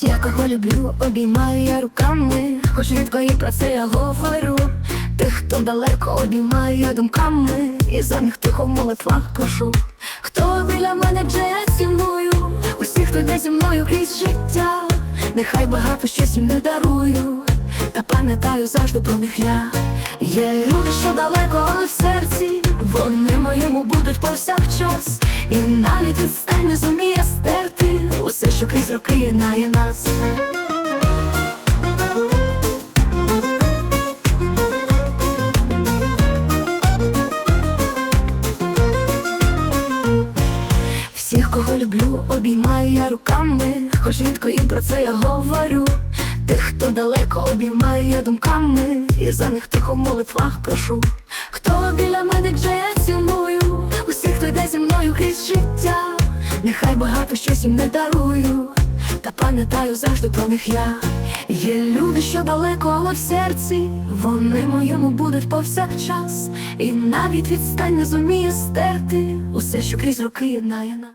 Всіх, кого люблю, обіймаю я руками, хоч рідко і про це я говорю. Тих, хто далеко обіймаю я думками, і за них тихо в молитвах прошу. Хто біля мене вже я ціную, усіх, хто йде зі мною крізь життя, нехай багато щось їм не дарую, та пам'ятаю завжди про них я. Є люди, що далеко, але в серці, вони моєму будуть повсякчас, і навіть відстань крізь роки єднає нас. Всіх, кого люблю, обіймаю я руками, хоч рідко їм про це я говорю. Тих, хто далеко обіймаю я думками, і за них тихо в молитвах прошу. Хто нехай багато щось їм не дарую, та пам'ятаю завжди про них я. Є люди, що далеко, але в серці, вони моєму будуть повсякчас, і навіть відстань не зуміє стерти усе, що крізь роки єднає нас.